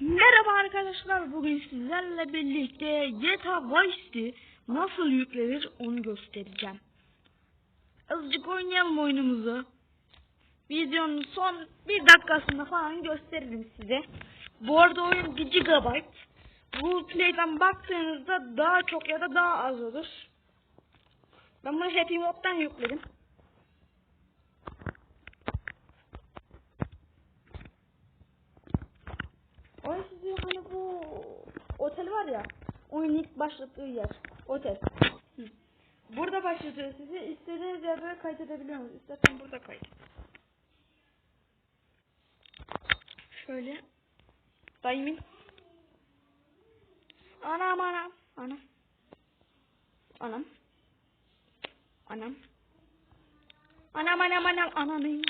Merhaba arkadaşlar bugün sizlerle birlikte GTA Vice City nasıl yüklenir onu göstereceğim. Azıcık oynayalım oyunumuzu. Videonun son bir dakikasında falan gösteririm size. Bu arada oyun 1 GB. Google Play'den baktığınızda daha çok ya da daha az olur. Ben bunu Happy Mod'dan yükledim. Oyun sizi hani bu otel var ya oyun ilk başlattığı yer. Otel. Hı. Burada başlatıyor sizi. İstediğiniz yerde kaydedebiliyor musunuz? İstersen burada kaydet. Şöyle. Daimin. Anam anam. Anam. Anam. Anam. Anam anam anam anam.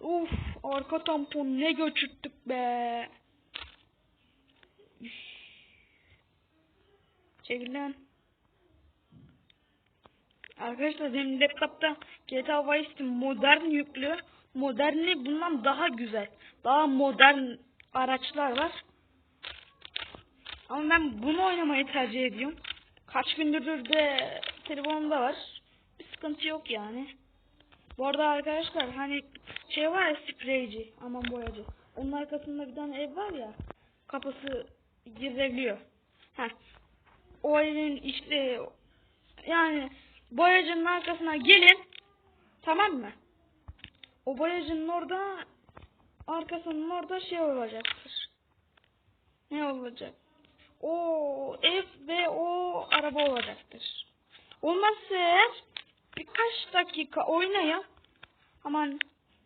Uf arka tampon ne göçürttük be. Üf. Çekil lan. Arkadaşlar benim laptopta GTA Vice City modern yüklü. Moderni bundan daha güzel. Daha modern araçlar var. Ama ben bunu oynamayı tercih ediyorum. Kaç gündür de telefonumda var. Bir sıkıntı yok yani. Bu arada arkadaşlar hani şey var ya spreyci aman boyacı. Onun arkasında bir tane ev var ya kapısı girebiliyor. Heh. O işte yani boyacının arkasına gelin tamam mı? O boyacının orada arkasının orada şey olacaktır. Ne olacak? O ev ve o araba olacaktır. Olmazsa eğer birkaç dakika oynayın. Aman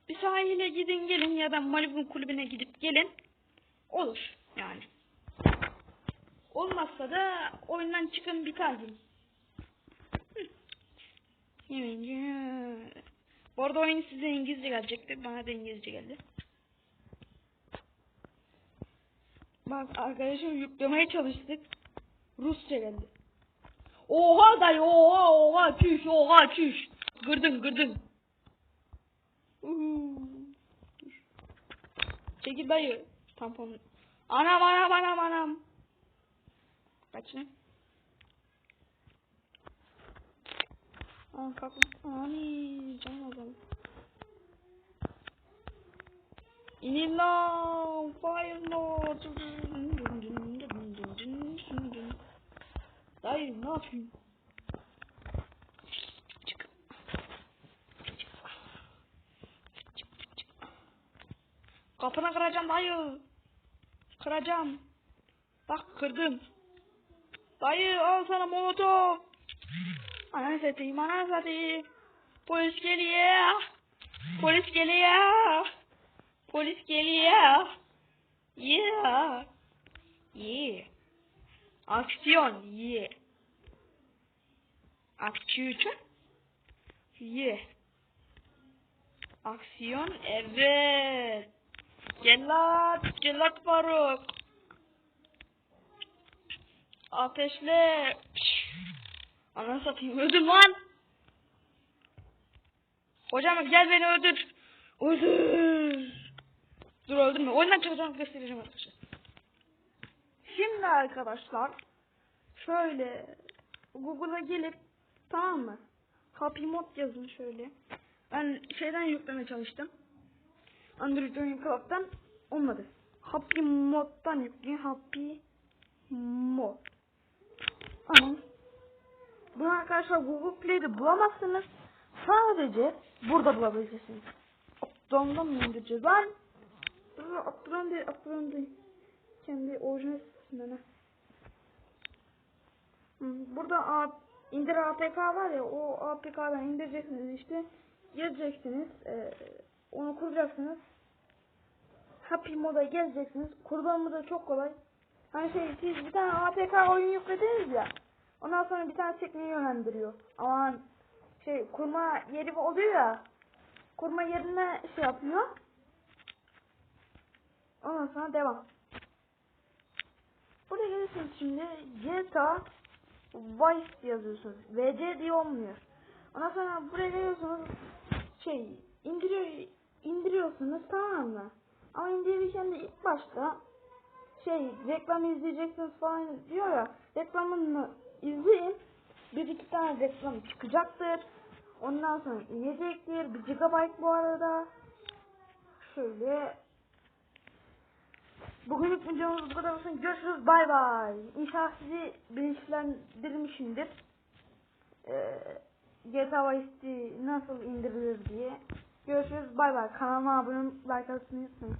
bir sahile gidin gelin ya da Malibu kulübüne gidip gelin. Olur yani. Olmazsa da oyundan çıkın biter gün. Hı. Yeminci. Bu arada oyun size İngilizce gelecekti. Bana da İngilizce geldi. Bak arkadaşım yüklemeye çalıştık. Rusça geldi. Oha dayı oha oha çüş oha çüş. Gırdın gırdın. Çekil dayı. Tampon. Anam anam anam anam. Ne? Aa kalkın. Ani canım azaldı. İnin lan. Fire no. Dayı ne yapayım? Kapını kıracağım dayı. Kıracağım. Bak kırdım. Dayı al sana molotof. Ananı satayım ananı satayım. Polis geliyor. Polis geliyor. Polis geliyor. Yeah. Yeah. Aksiyon. Yeah. Aksiyon. Yeah. Aksiyon. Evet. Cellat. Cellat Faruk. Ateşle. Ananı satayım. Öldüm lan. Hocam gel beni öldür. Öldür. Dur öldürme. Oyundan çıkacağım göstereceğim arkadaşlar. Şimdi arkadaşlar şöyle Google'a gelip tamam mı? Happy Mod yazın şöyle. Ben şeyden yüklemeye çalıştım. Android Oyun Club'dan olmadı. Happy Mod'dan yükleyin. Happy Mod. Ama bunu arkadaşlar Google Play'de bulamazsınız. Sadece burada bulabileceksiniz. Aptalından mı indireceğiz lan? Aptaldan değil, aptaldan değil. Kendi orijinal sitesinden. Hı, Burada A, indir APK var ya o APK'dan indireceksiniz işte. Gireceksiniz. E, onu kuracaksınız. Happy moda geleceksiniz. Kurulumu da çok kolay. Hani şey siz bir tane APK oyun yüklediniz ya. Ondan sonra bir tane tekniği yönlendiriyor. Ama şey kurma yeri oluyor ya. Kurma yerine şey yapıyor. Ondan sonra devam. Buraya gelirsiniz şimdi GTA Vice yazıyorsunuz. VC diye olmuyor. Ondan sonra buraya geliyorsunuz şey indiriyor indiriyorsunuz tamam mı? Ama indirirken de ilk başta şey reklam izleyeceksiniz falan diyor ya reklamını izleyin. Bir iki tane reklam çıkacaktır. Ondan sonra inecektir. Bir gigabyte bu arada. Şöyle. Bugünlük videomuz bu kadar olsun. Görüşürüz. Bay bay. İnşallah sizi bilinçlendirmişimdir. Ee, GTA Vice City nasıl indirilir diye. Görüşürüz. Bay bay. Kanalıma abone olup like atmayı unutmayın.